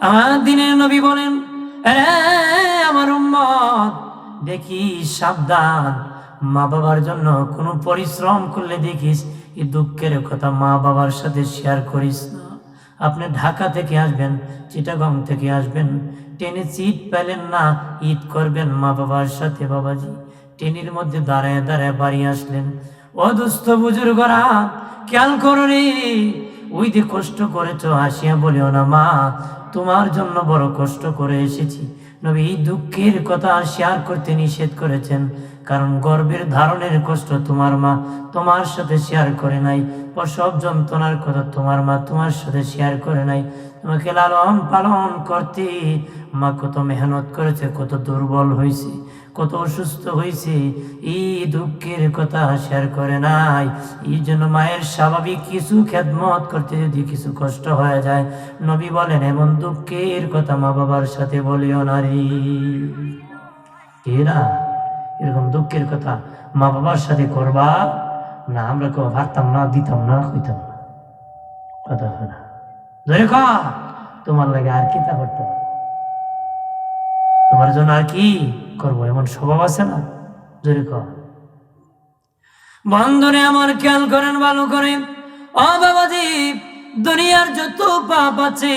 আমার দিনের নবী বলেন "আরে আমার উম্মত, দেখি সাবধান। মা বাবার জন্য কোনো পরিশ্রম করলে দেখিস এই দুঃখের কথা মা বাবার সাথে শেয়ার করিস না। আপনি ঢাকা থেকে আসবেন, চিটাগং থেকে আসবেন ট্রেনে সিট পেলেন না, ঈদ করবেন মা বাবার সাথে বাবাজি। ট্রেনের মধ্যে দাঁড়ায় দাঁড়ায় বাড়ি আসলেন। ও দুস্থ বুজুর্গরা, খেয়াল করো রে ওই কষ্ট করেছ হাসিয়া বলিও না, মা। তোমার জন্য বড় কষ্ট করে এসেছি। নবী এই দুঃখের কথা শেয়ার করতে নিষেধ করেছেন, কারণ গর্বের ধারণের কষ্ট তোমার মা। তোমার সাথে শেয়ার করে নাই। সব যন্ত্রণার কথা তোমার মা তোমার সাথে শেয়ার করে নাই। তোমাকে লালন পালন করতে মা কত মেহনত করেছে, কত দুর্বল হয়েছে কত অসুস্থ হয়েছে এই দুঃখের কথা শেয়ার করে নাই। এই জন্য মায়ের স্বাভাবিক কিছু খেদমত করতে যদি কিছু কষ্ট হয়ে যায়, নবী বলেন, এমন দুঃখের কথা মা বাবার সাথে বলিও নারী এরা এরকম দুঃখের কথা মা বাবার সাথে করবা না, আমরা কেউ ভাবতাম না, দিতাম না, কইতাম না। কথা হয় না। তোমার লাগে আর কি তা করতাম তোমার জন্য আর কি করব? এমন স্বভাব আছে না? জোরে ক বন্ধনে আমার খেয়াল করেন, ভালো করে। ও দুনিয়ার যত পাপ আছে,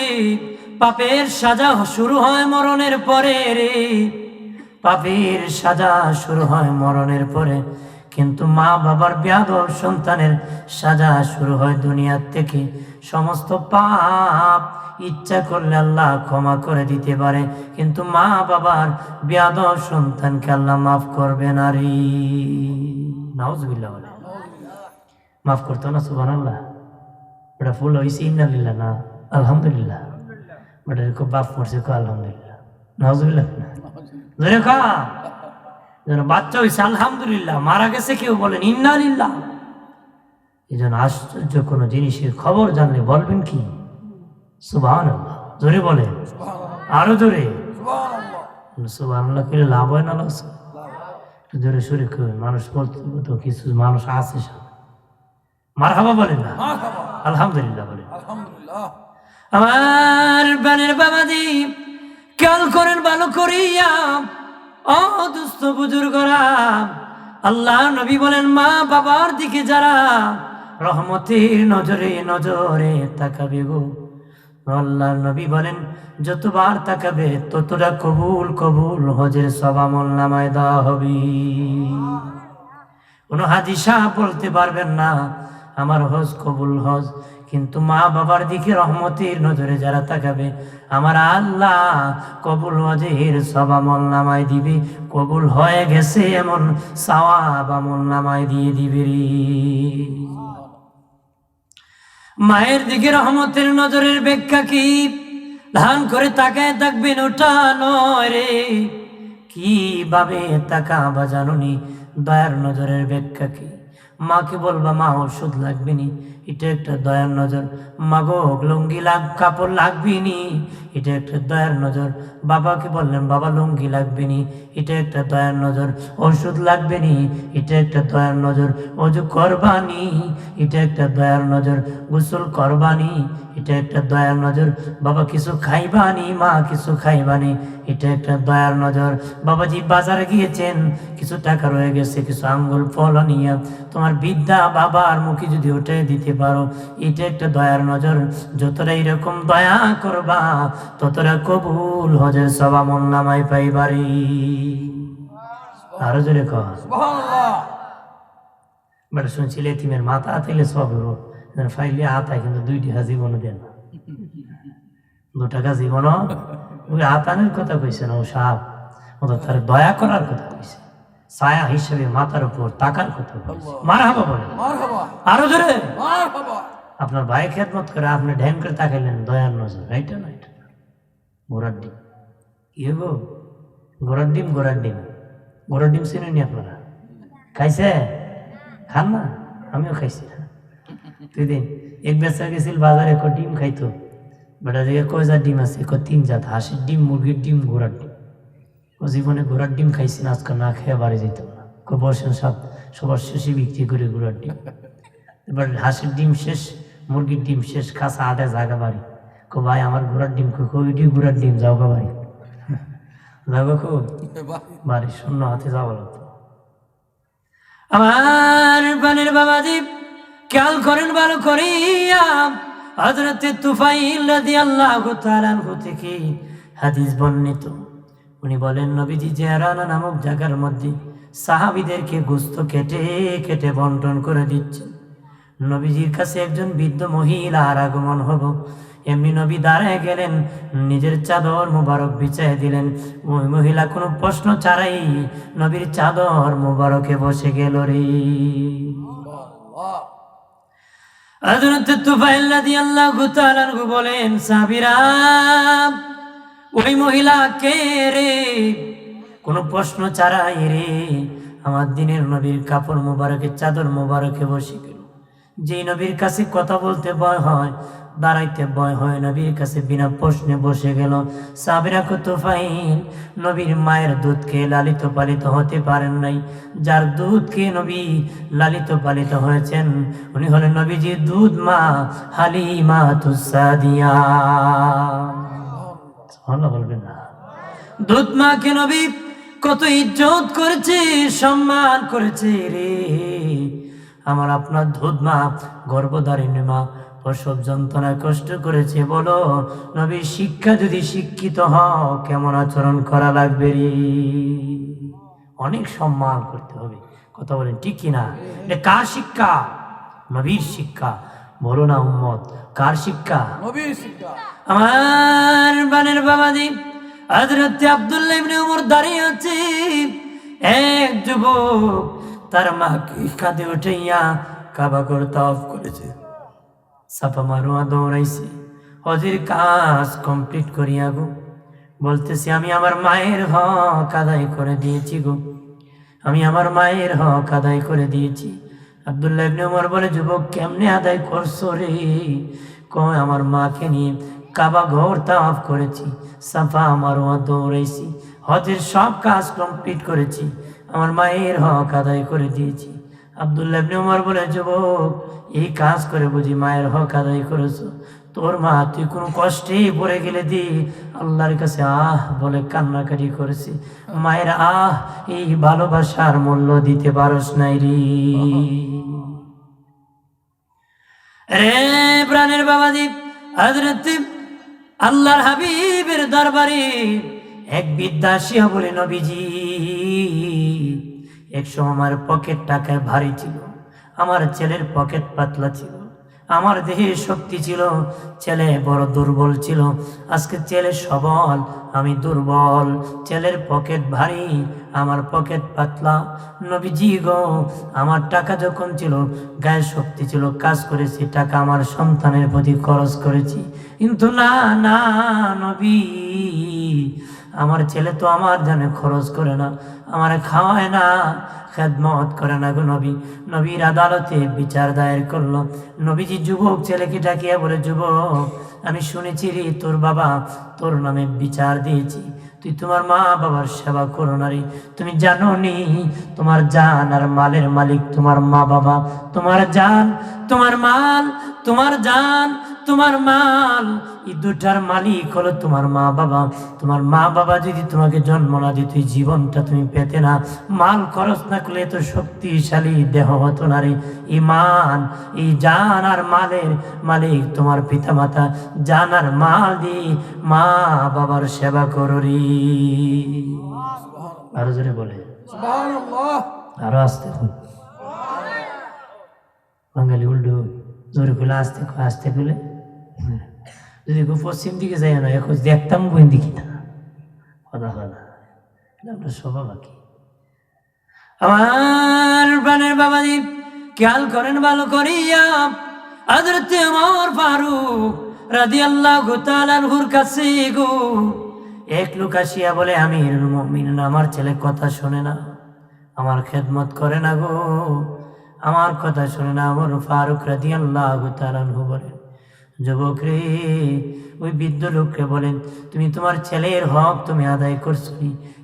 পাপের সাজা শুরু হয় মরণের পরে রে। পাপের সাজা শুরু হয় মরণের পরে। কিন্তু মা বাবার ব্যাধব সন্তানের সাজা শুরু হয় দুনিয়ার থেকে। সমস্ত পাপ ইচ্ছা করলে আল্লাহ ক্ষমা করে দিতে পারে। কিন্তু মা বাবার ব্যাধব সন্তানকে আল্লাহ মাফ করবে না রে। মাফ করতো না সুবান আল্লাহ ওটা ফুল হয়েছে ইন্নালিল্লাহ না? আলহামদুলিল্লাহ। ওটা খুব বাপ মরছে কো আলহামদুলিল্লাহ। কা। যেন বাচ্চা হয়েছে আলহামদুলিল্লাহ। মারা গেছে কেউ বলেন, ইন্নালিল্লাহ। আশ্চর্য কোনো জিনিসের খবর জানলে বলবেন কি? সুবাহ জোরে বলে আরও জোরে। সুবাহ করে লাভ হয় না লস জোরে সুরে মানুষ বলতে তো কিছু মানুষ আছে মার হাবা বলেন না? আলহামদুলিল্লাহ বলেন। আমার বানের বাবাজি খেয়াল করেন ভালো করিয়া ও দুস্থ বুজুর্গরা আল্লাহ নবী বলেন মা বাবার দিকে যারা রহমতের নজরে নজরে তাকাবে গো। আল্লাহ নবী বলেন, যতবার তাকাবে, ততটা কবুল কবুল হজের সবামল নামায় দেওয়া হবে। কোনো হাদিসা বলতে পারবেন না, আমার হজ কবুল হজ। কিন্তু মা বাবার দিকে রহমতের নজরে যারা তাকাবে, আমার আল্লাহ কবুল হজের সব আমল নামায় দিবে, কবুল হয়ে গেছে এমন সওয়াব আমল নামায় দিয়ে দিবে রে। মায়ের দিকে রহমতের নজরের ব্যাখ্যা কি? ধান করে তাকায় থাকবেন ওটা নয় রে। কীভাবে তাকা বাজানুনি দয়ার নজরের ব্যাখ্যা কি? মাকে বলবা, মা ওষুধ লাগবে নি? এটা একটা দয়ার নজর। মাগো, লুঙ্গি লাগ, কাপড় লাগবে নি। এটা একটা দয়ার নজর। বাবাকে বললেন, বাবা, লুঙ্গি লাগবে নি। এটা একটা দয়ার নজর। ওষুধ লাগবে নি। এটা একটা দয়ার নজর। অজু করবানি এটা একটা দয়ার নজর। গোসল করবানি এটা একটা দয়ার নজর। বাবা, কিছু খাইবানি মা, কিছু খাইবানি এটা একটা দয়ার নজর। বাবাজি বাজারে গিয়েছেন। কিছু টাকা রয়ে গেছে, কিছু আঙ্গুল ফল নিয়ে। তোমার বিদ্যা বাবার মুখে যদি উঠে দিতে পারো। এটা একটা দয়ার নজর। যতটা এরকম দয়া করবা ততটা কবুল হজের সবা মন পাইবারি। আরও জোরে কহ সুবহানাল্লাহ। বেটা শুনছিলে তিমের মাথা সব ফাইলে কিন্তু দুইটি জীবনও দেন দু টাকা জীবন ওই আতানের কথা কইছে না ও সাপ। ও তার দয়া করার কথা কইছে। ছায়া হিসেবে মাথার উপর তাকার কথা মারা হব বলে। আরও জোরে? আপনার ভাই খেদমত করে আপনি ঢ্যান করে তাকাইলেন দয়ার নজর। এইটা না এটা ঘোড়ার ডিম। কি গো ঘোড়ার ডিম ঘোড়ার ডিম। ঘোড়ার ডিম চিনেনি আপনারা? খাইছে? খান না? আমিও খাইছি। তুই দিন এক বেচা গেছিল বাজারে এক ডিম খাইতো। বেটা দিকে কয় ডিম আছে? এক তিন জাত। হাঁসের ডিম মুরগির ডিম ঘোড়ার ডিম। ও জীবনে ঘোড়ার ডিম খাইছি না আজকাল না খেয়ে বাড়ি যেতাম না। বসেন সব সবার শেষে বিক্রি করে ঘোড়ার ডিম। এবার হাঁসের ডিম শেষ মুরগির ডিম শেষ খাসা আটে জায়গা বাড়ি। কো ভাই আমার ঘোড়ার ডিম কো ওইটি ঘোড়ার ডিম যাও গো যাও গো খুব বাড়ি শূন্য হাতে যাওয়ার হতো আমার বানের বাবা বাবাজি খেয়াল করেন ভালো করিয়া হজরতে তুফাইল রাদিয়াল্লাহু তাআলা থেকে হাদিস বর্ণিত। উনি বলেন, নবীজি জেহারানা নামক জায়গার মধ্যে সাহাবিদেরকে গোস্ত কেটে কেটে বন্টন করে দিচ্ছেন নবীজির কাছে একজন বৃদ্ধ মহিলার আগমন হব এমনি নবী দাঁড়ায় গেলেন, নিজের চাদর মুবারক বিছাই দিলেন। ওই মহিলা কোনো প্রশ্ন ছাড়াই নবীর চাদর মুবারকে বসে গেল রে। হযরত তুফাইল রাদিয়াল্লাহু তাআলা বলেন, সাহাবীরা ওই মহিলা কে রে? কোনো প্রশ্ন ছাড়াই রে। আমার দিনের নবীর কাপড় মোবারকে, চাদর মোবারকে বসে গেল। যে নবীর কাছে কথা বলতে ভয় হয়, দাঁড়াইতে ভয় হয়, নবীর কাছে বিনা প্রশ্নে বসে গেল, সাবিরা কুতুফাইন নবীর মায়ের দুধ খেয়ে লালিত পালিত হতে পারেন নাই। যার দুধ খেয়ে নবী লালিত পালিত হয়েছেন, উনি হলেন নবীজির দুধ মা হালিমা তুসাদিয়া ভালো বলবেন না। দুধ মাকে নবী কত ইজ্জত করেছে, সম্মান করেছে রে। আমার আপনার দুধ মা গর্ভধারিণী মা, প্রসব যন্ত্রণায় কষ্ট করেছে, বলো, নবী শিক্ষা যদি শিক্ষিত হও, কেমন আচরণ করা লাগবে রে? অনেক সম্মান করতে হবে। কথা বলেন, ঠিক কিনা? এটা কার শিক্ষা? নবীর শিক্ষা। বলো না উম্মত কার শিক্ষা? আমার বানের বাবাজি হজরত আব্দুল্লাহ ইবনে উমর দাঁড়িয়ে আছে। এক যুবক তার মাকে কাঁধে উঠাইয়া কাবা করে তফ করেছে। সাফা মারুয়া দৌড়াইছে। হজের কাজ কমপ্লিট করিয়া গো। বলতেছি আমি আমার মায়ের হক আদায় করে দিয়েছি গো। আমি আমার মায়ের হক আদায় করে দিয়েছি। আব্দুল্লাহ ইবনে ওমর বলে, যুবক, কেমনে আদায় করছ রে? কয়, আমার মাকে নিয়ে কাবা ঘর তাফ করেছি, সাফা আমার দৌড়াইছি, হজের সব কাজ কমপ্লিট করেছি, আমার মায়ের হক আদায় করে দিয়েছি। আবদুল্লাহ ইবনে ওমর বলে, যুবক, এই কাজ করে বুঝি মায়ের হক আদায় করেছ? তোর মা, তুই কোনো কষ্টে পড়ে গেলে দি। আল্লাহর কাছে আহ বলে কান্নাকাটি করেছি। মায়ের আহ, এই ভালোবাসার মূল্য দিতে পারস নাই রে। রে প্রাণের বাবাজি হজরত আল্লাহর হাবিবের দরবারে এক বিদ্যাসিয়া বলে নবীজি একশো আমার পকেট টাকায় ভারী ছিল। আমার ছেলের পকেট পাতলা ছিল। আমার দেহে শক্তি ছিল, ছেলে বড় দুর্বল ছিল। আজকে ছেলে সবল, আমি দুর্বল। ছেলের পকেট ভারী, আমার পকেট পাতলা। নবীজি গো, আমার টাকা যখন ছিল গায়ে শক্তি ছিল, কাজ করেছি, টাকা আমার সন্তানের প্রতি খরচ করেছি। কিন্তু না না, নবী আমার ছেলে তো আমার জানে খরচ করে না, আমার খাওয়ায় না, খেদমত করে না গো নবী। নবীর আদালতে বিচার দায়ের করল। নবীজি যুবক ছেলেকে ডাকিয়া বলে, যুবক, আমি শুনেছি রে, তোর বাবা তোর নামে বিচার দিয়েছি। তুই তোমার মা বাবার সেবা করো না রে। তুমি জানো নি, তোমার জান আর মালের মালিক তোমার মা বাবা। তোমার জান, তোমার মাল, তোমার জান তোমার মাল। এই দুটার মালিক হলো তোমার মা বাবা। তোমার মা বাবা যদি তোমাকে জন্ম না দিত জীবনটা তুমি পেতে না। মাল খরচ না করলে এত শক্তিশালী দেহ হতো না রে। ইমান এই জান আর মালের মালিক তোমার পিতা মাতা জান আর মাল দিয়ে মা বাবার সেবা করো রে। আরও জোরে বলে। আরও আসতে বাঙালি উল্টো জোরে খুলে আসতে আসতে খুলে যদি পশ্চিম দিকে যাই না, এখন দেখতাম বই দিকে না। কথা কথা আমরা সবা বাকি আমার প্রাণের বাবাজি, খেয়াল করেন ভালো করিয়া হজরতে আমার আল্লাহ কাছে গো, এক লোক আসিয়া বলে আমি আমার ছেলে কথা শোনে না, আমার খেদমত করে না গো। আমার কথা শুনে না আমার ফারুক রাদি আল্লাহ গোতালানহু বলেন। যুবক রে ওই বৃদ্ধ লোককে বলেন, তুমি তোমার ছেলের হক তুমি আদায় করছ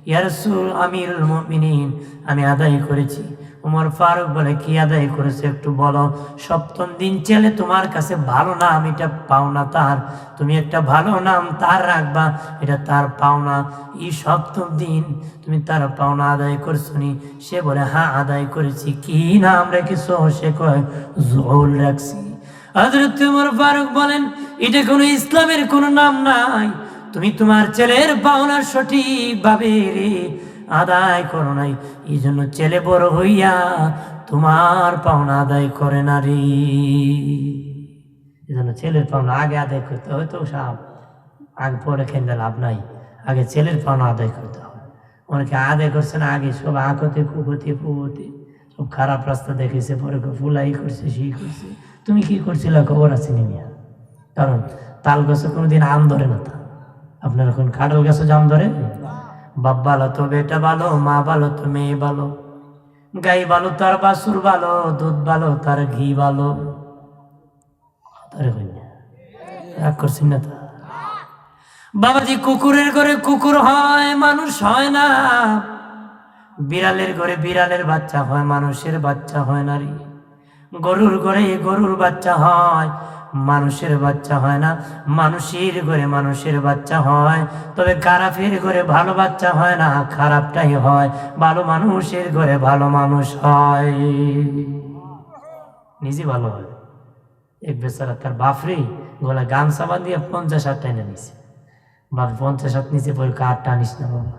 ইয়ারসুল আমিরুল মুমিনিন, আমি আদায় করেছি। উমর ফারুক বলে, কি আদায় করেছে একটু বলো। সপ্তম দিন ছেলে তোমার কাছে ভালো নাম এটা পাওনা তার। তুমি একটা ভালো নাম তার রাখবা, এটা তার পাওনা এই সপ্তম দিন তুমি তার পাওনা আদায় করছ নি। সে বলে হ্যাঁ আদায় করেছি। কি নাম রেখেছো? সে কয় জোল রাখছি। হজরত উমর ফারুক বলেন, এটা কোনো ইসলামের কোনো নাম নাই। তুমি তোমার ছেলের পাওনা সঠিকভাবে রে আদায় করো নাই। এই জন্য ছেলে বড় হইয়া তোমার পাওনা আদায় করে না রে। এই জন্য ছেলের পাওনা আগে আদায় করতে হয়, তো সাপ আগে পরে খেতে লাভ নাই। আগে ছেলের পাওনা আদায় করতে হবে অনেকে আদায় করছে না, আগে সব আকতে কুপতি পুবতি সব খারাপ রাস্তা দেখেছে পরে ফুলাই করছে, সেই করছে। তুমি কি করছিল খবর আছে নিমিয়া কারণ তাল গাছে কোনোদিন আম ধরে না তা আপনার এখন কাঁঠাল গাছে জাম ধরে? বাপ ভালো তো বেটা ভালো, মা ভালো তো মেয়ে ভালো। গাই ভালো, তার বাসুর ভালো, দুধ ভালো, তার ঘি ভালো। রাগ করছেন না তা? বাবাজি কুকুরের ঘরে কুকুর হয়, মানুষ হয় না। বিড়ালের ঘরে বিড়ালের বাচ্চা হয়, মানুষের বাচ্চা হয় না রে। গরুর ঘরে গরুর বাচ্চা হয়। মানুষের বাচ্চা হয় না, মানুষের ঘরে মানুষের বাচ্চা হয়। তবে খারাপের ঘরে ভালো বাচ্চা হয় না, খারাপটাই হয়। ভালো মানুষের ঘরে ভালো মানুষ হয়। নিজে ভালো হয়। এক বেচারা তার বাপরে গলা সাবা দিয়ে পঞ্চাশ হাত টাইনে নিছে। বাপ পঞ্চাশ হাত নিচে পরে কাঠ টানিস না বাবা।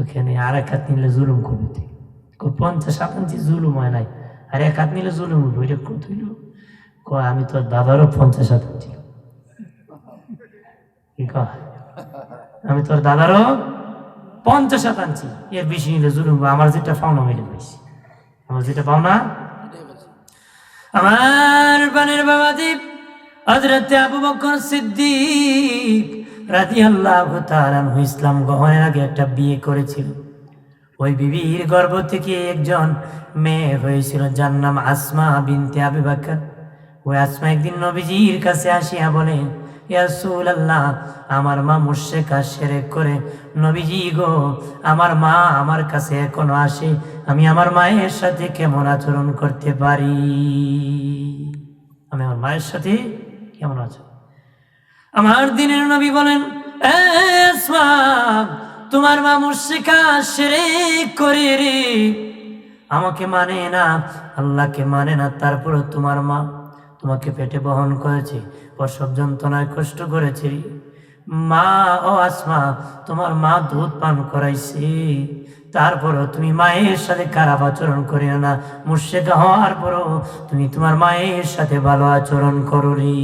ওখানে আর এক হাত নিলে জুলুম করবি তুই পঞ্চাশ হাত আনছি, জুলুম হয় নাই। আর এক হাত নিলে জুলুম হবে ওইটা কত হইল কয় আমি তোর দাদারও পঞ্চাশ হাত কি আমি তোর দাদারও পঞ্চাশ হাত আনছি। এর বেশি নিলে জুলুম আমার যেটা পাওনা মিলে বেশি আমার যেটা পাওনা আমার বানের বাবাজি হজরত আবু বকর সিদ্দিক তাআলা আনহু ইসলাম গ্রহণের আগে একটা বিয়ে করেছিল। ওই বিবির গর্ভ থেকে একজন মেয়ে হয়েছিল যার নাম আসমা বিনতে আবি বকর ওই আসমা একদিন নবীজির কাছে আসিয়া বলেন ইয়াসুল আল্লাহ আমার মা মুর্শেকা সেরেক করে নবীজি গো আমার মা আমার কাছে এখনও আসে আমি আমার মায়ের সাথে কেমন আচরণ করতে পারি? আমি আমার মায়ের সাথে কেমন আচরণ? আমার দিনের নবী বলেন "এ আসমা, তোমার মা মুর্শিকা শিরিক করে রে। আমাকে মানে না, আল্লাহকে মানে না তারপরে তোমার মা তোমাকে পেটে বহন করেছে, প্রসব যন্ত্রণায় কষ্ট করেছে। মা ও আসমা, তোমার মা দুধ পান করাইছে, তারপরও তুমি মায়ের সাথে খারাপ আচরণ করিও না। মুর্শেকা হওয়ার পরও তুমি তোমার মায়ের সাথে ভালো আচরণ করো রে।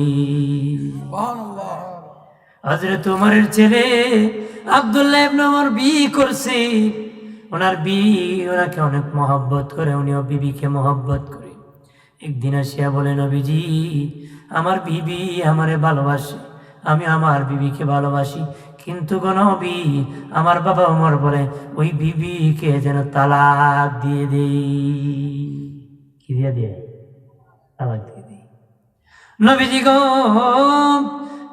হজরত উমরের ছেলে আবদুল্লাহ ইবনে ওমর বিয়ে করছে। ওনার বিবি ওনাকে অনেক মহব্বত করে, উনিও বিবিকে মহব্বত করে। একদিন আসিয়া বলে, নবীজি, আমার বিবি আমারে ভালোবাসে, আমি আমার বিবিকে ভালোবাসি। কিন্তু গো নবী, আমার বাবা ওমর বলে, ওই বিবিকে যেন তালাক দিয়ে দেই। কি দিয়ে দিয়ে? তালাক দিয়ে দিই। নবীজি গো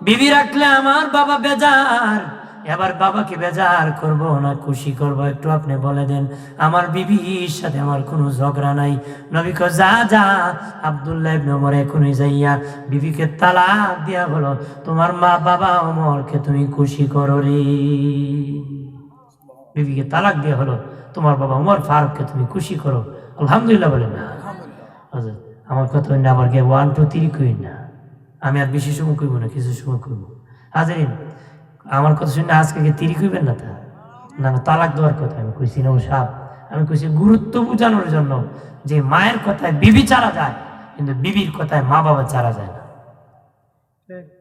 বিবি রাখলে আমার বাবা বেজার। এবার বাবাকে বেজার করব না খুশি করব। একটু আপনি বলে দেন আমার বিবির সাথে আমার কোনো ঝগড়া নাই। নবী কো যা যা। আব্দুল্লাহ ইবনে ওমর এখনই যাইয়া বিবিকে তালাক দিয়া হলো তোমার মা বাবা ওমরকে তুমি খুশি করো রে। বিবিকে তালাক দিয়া হলো তোমার বাবা ওমর ফারুককে তুমি খুশি করো। আলহামদুলিল্লাহ বলে না। আমার কথা আবার গে ওয়ান টু থ্রি কই না। আমি আর বেশি সময় কইব না, কিছু সময় কইব। হাজারিন, আমার কথা শুনে আজকে কি তিরি কইবেন না তা? না না, তালাক দেওয়ার কথা আমি কইছি না, ও সাপ। আমি কইছি গুরুত্ব বোঝানোর জন্য যে মায়ের কথায় বিবি চারা যায়, কিন্তু বিবির কথায় মা বাবা চারা যায় না।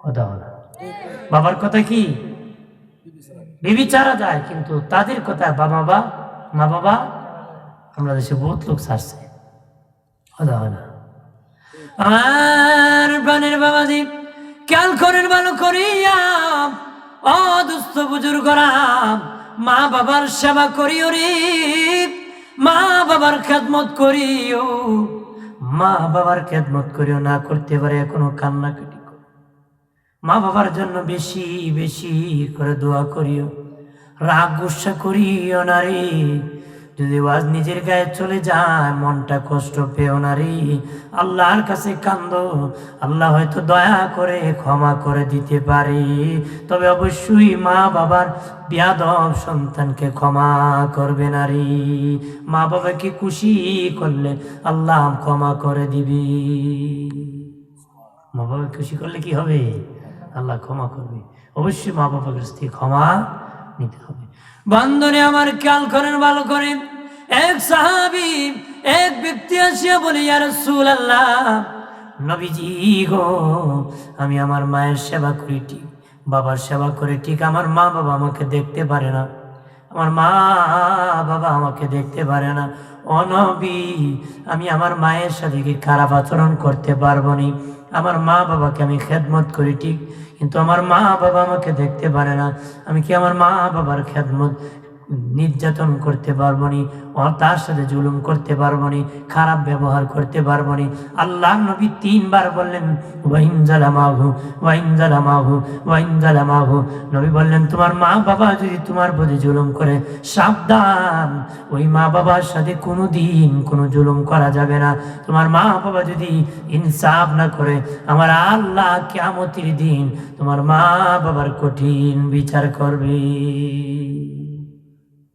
কথা হলো বাবার কথা কি? বিবি চারা যায়, কিন্তু তাদের কথায় বাবা বা মা বাবা আমরা দেশে বহুত লোক ছাড়ছে কথা হয় না আমার প্রাণের বাবাজি খেয়াল করেন ভালো করিয়া ও দুস্থ বুজুর্গরা মা বাবার সেবা করিও রে, মা বাবার খেদমত করিও, মা বাবার খেদমত করিও, না করতে পারে এখনও কান্নাকাটি মা বাবার জন্য বেশি বেশি করে দোয়া করিও। রাগ গুসা করিও না রে যদি ওয়াজ নিজের গায়ে চলে যায়, মনটা কষ্ট পেও না আল্লাহর কাছে কান্দ। আল্লাহ হয়তো দয়া করে ক্ষমা করে দিতে পারে। তবে অবশ্যই মা বাবার বিয়াদব সন্তানকে ক্ষমা করবে না মা বাবাকে খুশি করলে আল্লাহ ক্ষমা করে দিবি। মা বাবা খুশি করলে কি হবে? আল্লাহ ক্ষমা করবে। অবশ্যই মা থেকে ক্ষমা নিতে হবে। বান্ধনে আমার খেয়াল করেন, ভালো করেন। এক সাহাবি, এক ব্যক্তি আসিয়া বলি আর আল্লাহ নবীজি গো, আমি আমার মায়ের সেবা করি, ঠিক? বাবার সেবা করে, ঠিক? আমার মা বাবা আমাকে দেখতে পারে না। আমার মা বাবা আমাকে দেখতে পারে না। অনবী আমি আমার মায়ের সাথে খারাপ আচরণ করতে পারব নি? আমার মা বাবাকে আমি খেদমত করি, ঠিক? কিন্তু আমার মা বাবা আমাকে দেখতে পারে না। আমি কি আমার মা বাবার খেদমত নির্যাতন করতে পারব নি তার সাথে জুলুম করতে পারব নি, খারাপ ব্যবহার করতে পারব নি। আল্লাহ নবী তিনবার বললেন, ওয়াইন জালামাহু ওয়াইন জালামাহু ওয়াইন জালামাহু। নবী বললেন, তোমার মা বাবা যদি তোমার প্রতি জুলুম করে, সাবধান, ওই মা বাবার সাথে কোনো দিন কোনো জুলুম করা যাবে না। তোমার মা বাবা যদি ইনসাফ না করে, আমার আল্লাহ কেমতির দিন তোমার মা বাবার কঠিন বিচার করবে।